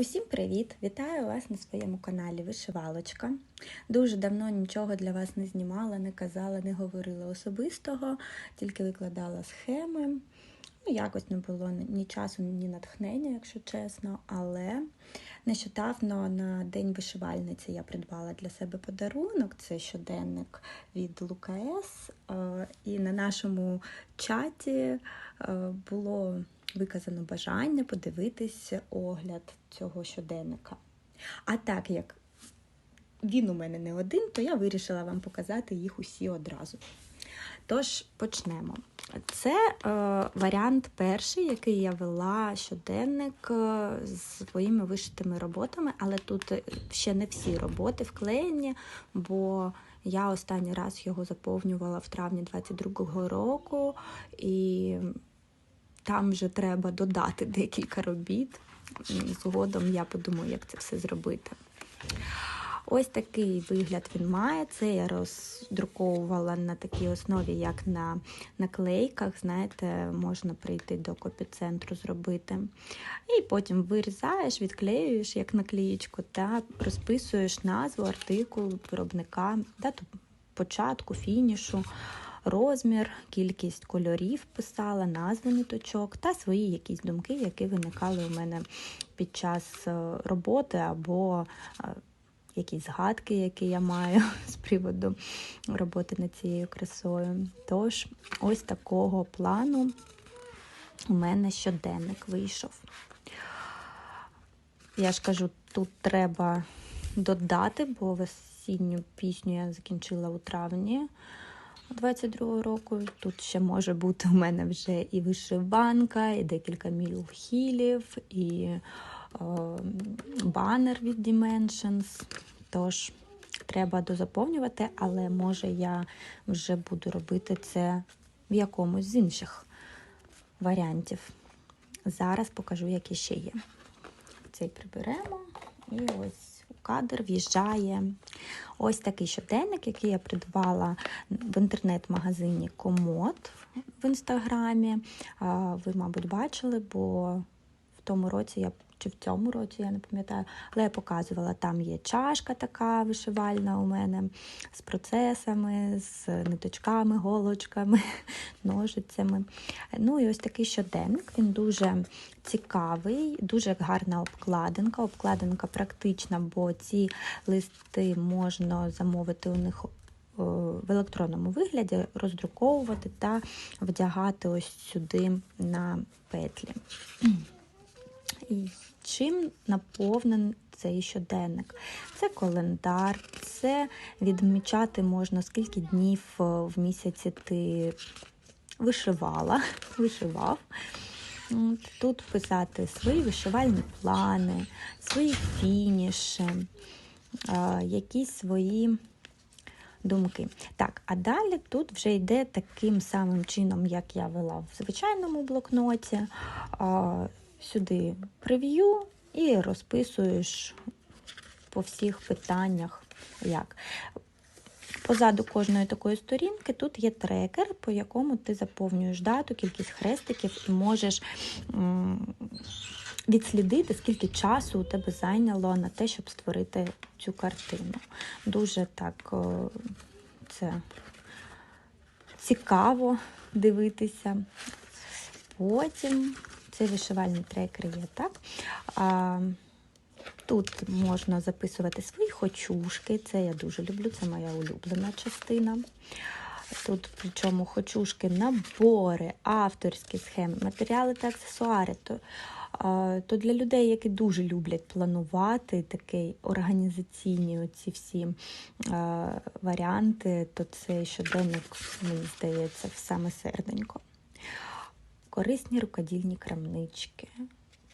Усім привіт! Вітаю вас на своєму каналі Вишивалочка. Дуже давно нічого для вас не знімала, не казала, не говорила особистого, тільки викладала схеми. Ну, якось не було ні часу, ні натхнення, якщо чесно. Але нещодавно на День вишивальниці я придбала для себе подарунок. Це щоденник від Лукас. І на нашому чаті е, було виказано бажання подивитись огляд цього щоденника. А так як він у мене не один, то я вирішила вам показати їх усі одразу. Тож почнемо. Це е, варіант перший, який я вела щоденник е, з своїми вишитими роботами, але тут ще не всі роботи вклеєні, бо я останній раз його заповнювала в травні 22-го року, і там вже треба додати декілька робіт. Згодом я подумаю, як це все зробити. Ось такий вигляд він має. Це я роздруковувала на такій основі, як на наклейках. Знаєте, можна прийти до копіцентру зробити. І потім вирізаєш, відклеюєш як наклеїчку та розписуєш назву, артикул виробника, дату початку, фінішу. Розмір, кількість кольорів писала, назви ниточок та свої якісь думки, які виникали у мене під час е, роботи або е, якісь згадки, які я маю з приводу роботи над цією красою. Тож, ось такого плану у мене щоденник вийшов. Я ж кажу, тут треба додати, бо весінню пісню я закінчила у травні. 22 року тут ще може бути у мене вже і вишиванка, і декілька мілхілів, і е, банер від Dimensions. Тож, треба дозаповнювати, але може я вже буду робити це в якомусь з інших варіантів. Зараз покажу, які ще є. Цей приберемо і ось кадр в'їжджає ось такий щоденник, який я придбала в інтернет-магазині Комод в інстаграмі. Ви, мабуть, бачили, бо в тому році я чи в цьому році, я не пам'ятаю, але я показувала, там є чашка така вишивальна у мене з процесами, з ниточками, голочками, ножицями. Ну і ось такий щоденник, він дуже цікавий, дуже гарна обкладинка. Обкладинка практична, бо ці листи можна замовити у них. В електронному вигляді роздруковувати та вдягати ось сюди на петлі. І чим наповнений цей щоденник? Це календар, це відмічати можна, скільки днів е, в місяці ти вишивала, вишивав. Тут писати свої вишивальні плани, свої фініші, е, якісь свої думки. Так, а далі тут вже йде таким самим чином, як я вела в звичайному блокноті сюди прев'ю і розписуєш по всіх питаннях. як. Позаду кожної такої сторінки тут є трекер, по якому ти заповнюєш дату, кількість хрестиків і можеш відслідити, скільки часу у тебе зайняло на те, щоб створити цю картину. Дуже так це цікаво дивитися. Потім це вишивальні трекери є так. А, Тут можна записувати свої хочушки, це я дуже люблю, це моя улюблена частина. Тут, причому, хочушки, набори, авторські схеми, матеріали та аксесуари. То, то для людей, які дуже люблять планувати такі організаційні оці всі а, варіанти, то це щоденник, мені здається, саме серденько корисні рукодільні крамнички,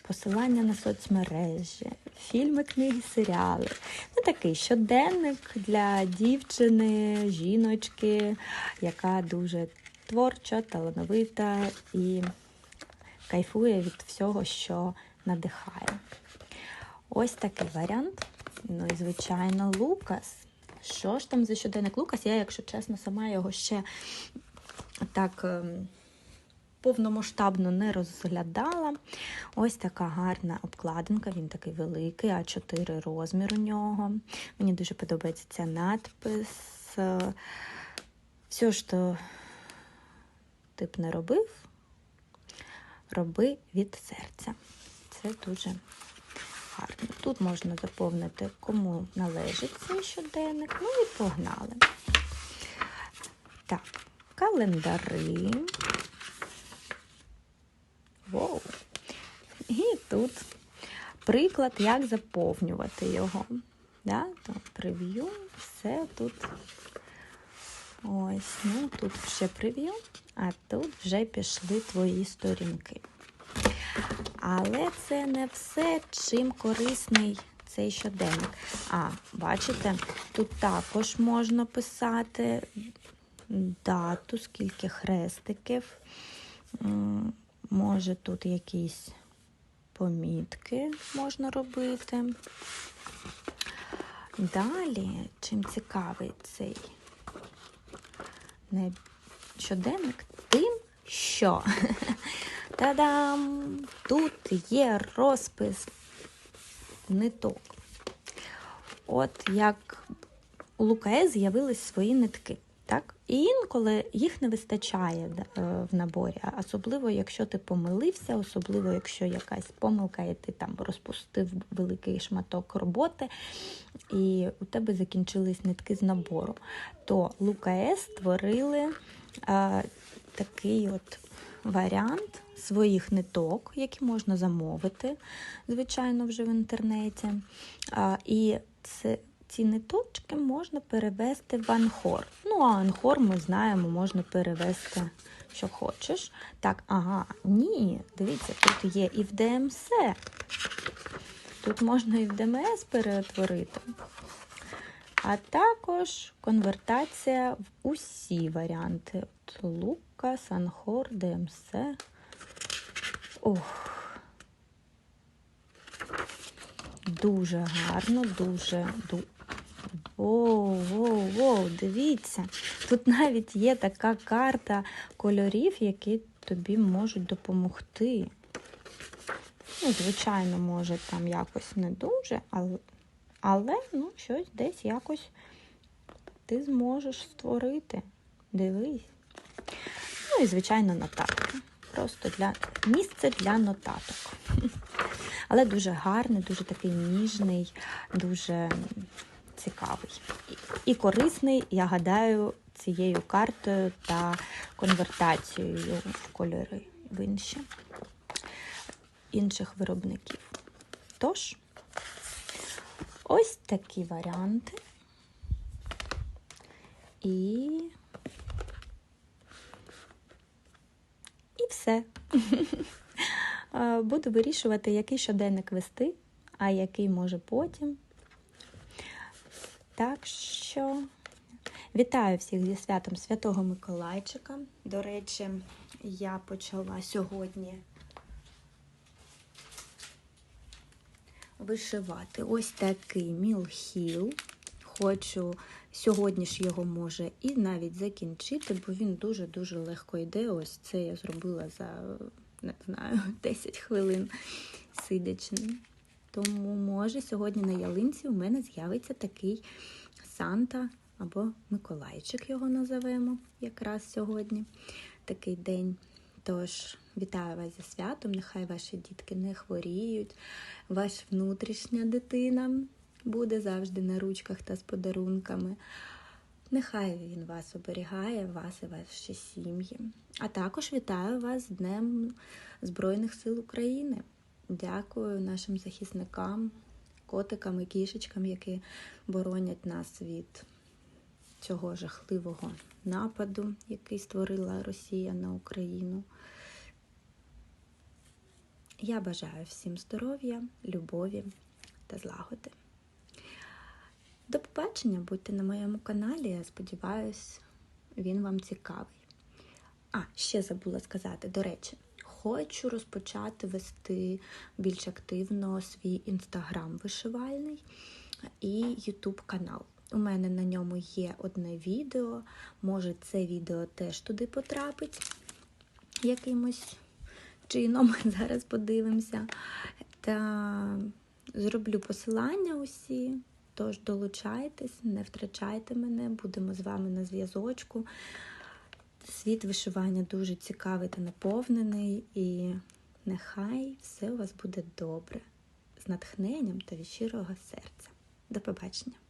посилання на соцмережі, фільми, книги, серіали. Ну, Такий щоденник для дівчини, жіночки, яка дуже творча, талановита і кайфує від всього, що надихає. Ось такий варіант. Ну і, звичайно, Лукас. Що ж там за щоденник Лукас? Я, якщо чесно, сама його ще так. Повномасштабно не розглядала. Ось така гарна обкладинка, він такий великий, А4 розмір у нього. Мені дуже подобається ця надпис. Все, що ти б не робив, роби від серця. Це дуже гарно. Тут можна заповнити, кому належить цей щоденник. Ну і погнали. Так, календари. Воу. І тут приклад, як заповнювати його. Да? То прев'ю, все тут. Ось, ну тут ще прев'ю, а тут вже пішли твої сторінки. Але це не все, чим корисний цей щоденник. А, бачите, тут також можна писати дату, скільки хрестиків. Може, тут якісь помітки можна робити. Далі, чим цікавий цей щоденник, тим, що Та-дам! Тут є розпис ниток. От як у Лукаe з'явились свої нитки. І інколи їх не вистачає е, в наборі, особливо, якщо ти помилився, особливо, якщо якась помилка, і ти там розпустив великий шматок роботи, і у тебе закінчились нитки з набору, то Лукаe створили а, такий от варіант своїх ниток, які можна замовити, звичайно, вже в інтернеті. А, І це, ці ниточки можна перевести в анхор. Ну, а анхор, ми знаємо, можна перевести, що хочеш. Так, ага, ні, дивіться, тут є і в ДМС. Тут можна і в ДМС перетворити. А також конвертація в усі варіанти. От Лука, Санхор, ДМС. Ох. Дуже гарно, дуже. Воу, воу, воу, дивіться. Тут навіть є така карта кольорів, які тобі можуть допомогти. Ну, Звичайно, може, там якось не дуже, але, але ну, щось десь якось ти зможеш створити. Дивись. Ну і, звичайно, нотатки. Просто для місце для нотаток. Але дуже гарний, дуже такий ніжний, дуже цікавий. І корисний, я гадаю, цією картою та конвертацією в кольори в інші інших виробників. Тож, ось такі варіанти. І І все. Буду вирішувати, який щоденник вести, а який може потім. Так що вітаю всіх зі святом Святого Миколайчика. До речі, я почала сьогодні вишивати ось такий мілхіл. Хочу сьогодні ж його може і навіть закінчити, бо він дуже-дуже легко йде. Ось це я зробила за, не знаю, 10 хвилин сидячи. Тому, може, сьогодні на ялинці у мене з'явиться такий Санта або Миколайчик його називаємо якраз сьогодні, такий день. Тож, вітаю вас зі святом, нехай ваші дітки не хворіють, ваша внутрішня дитина буде завжди на ручках та з подарунками. Нехай він вас оберігає, вас і ваші сім'ї. А також вітаю вас з Днем Збройних сил України. Дякую нашим захисникам, котикам і кішечкам, які боронять нас від цього жахливого нападу, який створила Росія на Україну. Я бажаю всім здоров'я, любові та злагоди. До побачення, будьте на моєму каналі, я сподіваюся, він вам цікавий. А, ще забула сказати, до речі, хочу розпочати вести більш активно свій інстаграм вишивальний і Ютуб канал. У мене на ньому є одне відео, може це відео теж туди потрапить. якимось чином. Зараз подивимося. Та зроблю посилання усі. Тож долучайтесь, не втрачайте мене, будемо з вами на зв'язочку. Світ вишивання дуже цікавий та наповнений, і нехай все у вас буде добре, з натхненням та від щирого серця. До побачення!